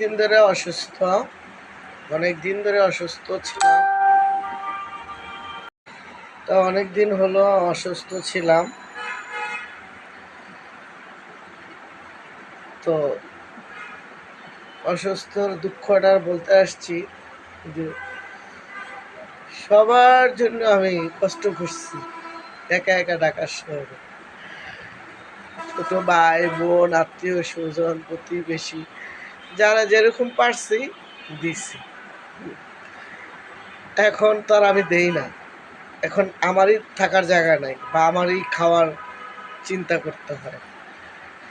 দিন ধরে অসুস্থ। অনেক দিন ধরে অসুস্থ ছিলাম। তো অনেক দিন হলো অসুস্থ ছিলাম। তো অসুস্থর দুঃখটা বলতে আসছি যে সবার জন্য আমি কষ্ট করছি, একা একা ঢাকার শহরে। ছোট ভাই, বোন, আত্মীয় স্বজন, প্রতিবেশী যারা যেরকম পারছি, দিছি। এখন তো আর আমি দেই না। এখন আমারই থাকার জায়গা নাই বা আমারই খাওয়ার চিন্তা করতে হয়।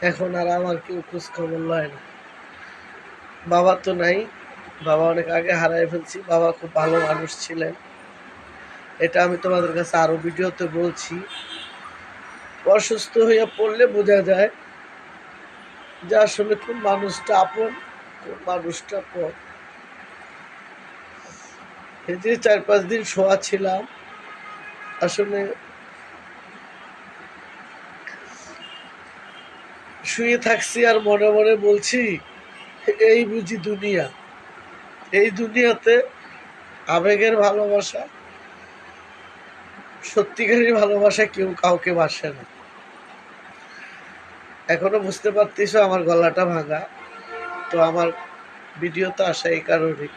এখন আর আমার কেউ খোঁজ খবর লয় না। বাবা তো নাই, বাবা অনেক আগে হারাই ফেলছি, বাবা খুব ভালো মানুষ ছিলেন। এটা আমি তোমাদের কাছে আরও ভিডিওতে বলছি। অসুস্থ হইয়া পড়লে বোঝা যায় যে আসলে কোন মানুষটা আপন মানুষটা পর। এই যে চার পাঁচ দিন শোয়া ছিলাম। আসলে শুয়ে থাকছি আর মনে মনে বলছি, এই বুঝি দুনিয়া। এই দুনিয়াতে আবেগের ভালোবাসা, সত্যিকারের ভালোবাসা কেউ কাউকে বাসে না। এখনও বুঝতে পারতিস আমার গলাটা ভাঙা। তো আমার ভিডিও তো আসা এই কারণে।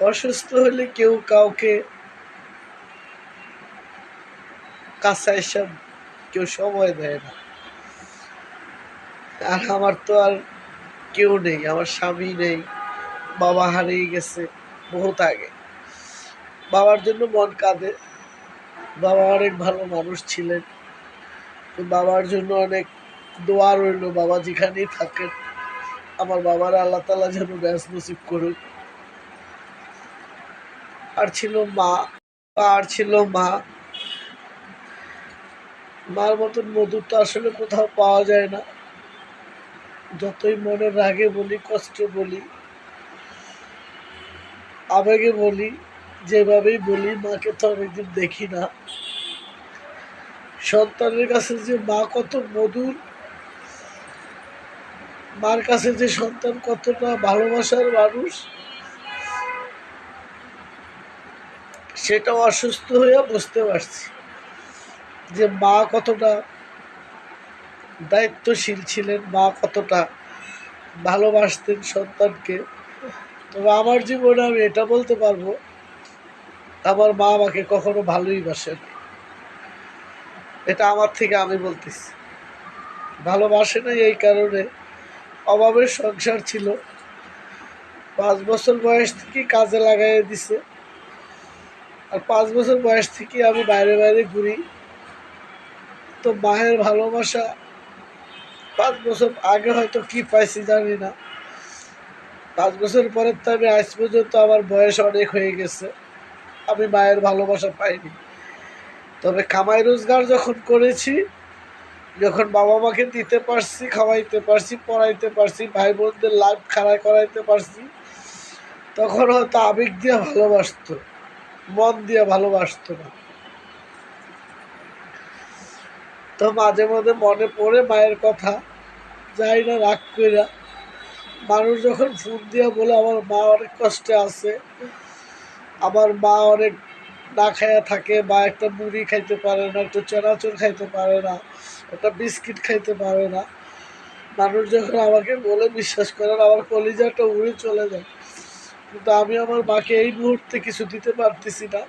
অসুস্থ হলে কেউ কাউকে কাছে এসব কেউ সময় দেয় না। আর আমার তো আর কেউ নেই, আমার স্বামী নেই, বাবা হারিয়ে গেছে বহুত আগে। বাবার জন্য মন কাঁদে। বাবা অনেক ভালো মানুষ ছিলেন। বাবার জন্য অনেক দোয়া রইল বাবা যেখানেই থাকেন। আমার বাবার আল্লাহ তালা যেন ব্যাস নসিব করুক। আর ছিল মা, আর ছিল মা। মার মতন মধুর তো আসলে কোথাও পাওয়া যায় না। যতই মনের রাগে বলি, কষ্টে বলি, আবেগে বলি, যেভাবেই বলি, মাকে তো অনেকদিন দেখি না। সন্তানের কাছে যে মা কত মধুর মার কাছে যে সন্তান কতটা ভালোবাসার মানুষ সেটা অসুস্থ হয়ে বুঝতে পারছি যে মা কতটা দায়িত্বশীল ছিলেন, মা কতটা ভালোবাসতেন সন্তানকে। তবে আমার জীবনে আমি এটা বলতে পারব, আমার মা আমাকে কখনো ভালোই বাসেন এটা আমার থেকে আমি বলতেছি। ভালোবাসে না এই কারণে অভাবের সংসার ছিল। পাঁচ বছর বয়স থেকে কাজে লাগাই দিছে। আর পাঁচ বছর বয়স থেকে আমি বাইরে বাইরে ঘুরি। তো মায়ের ভালোবাসা পাঁচ বছর আগে হয়তো কি পাইছি জানি না। পাঁচ বছর পরের তো আমি আজ পর্যন্ত আমার বয়স অনেক হয়ে গেছে। আমি মায়ের ভালোবাসা পাইনি। তবে কামাই রোজগার যখন করেছি যখন বাবা মাকে দিতে পারছি, খাওয়াইতে পারছি, পড়াইতে পারছি ভাই বোনদের লাইফ খাড়া করাইতে পারছি, তখন হয়তো আবেগ দিয়ে ভালোবাসতো, মন দিয়ে ভালোবাসতো না। তো মাঝে মাঝে মনে পড়ে মায়ের কথা, যাই না রাগ কইরা। মানুষ যখন ফোন দিয়ে বলে, আমার মা অনেক কষ্টে আছে, আমার মা অনেক না খাইয়া থাকে বা একটা মুড়ি খাইতে পারে না, একটা চানাচুর খাইতে পারে না, একটা বিস্কিট খাইতে পারে না। মানুষ যখন আমাকে বলে বিশ্বাস করেন আমার কলিজাটা উড়ে চলে যায়। কিন্তু আমি আমার মাকে এই মুহূর্তে কিছু দিতে পারতেছি না।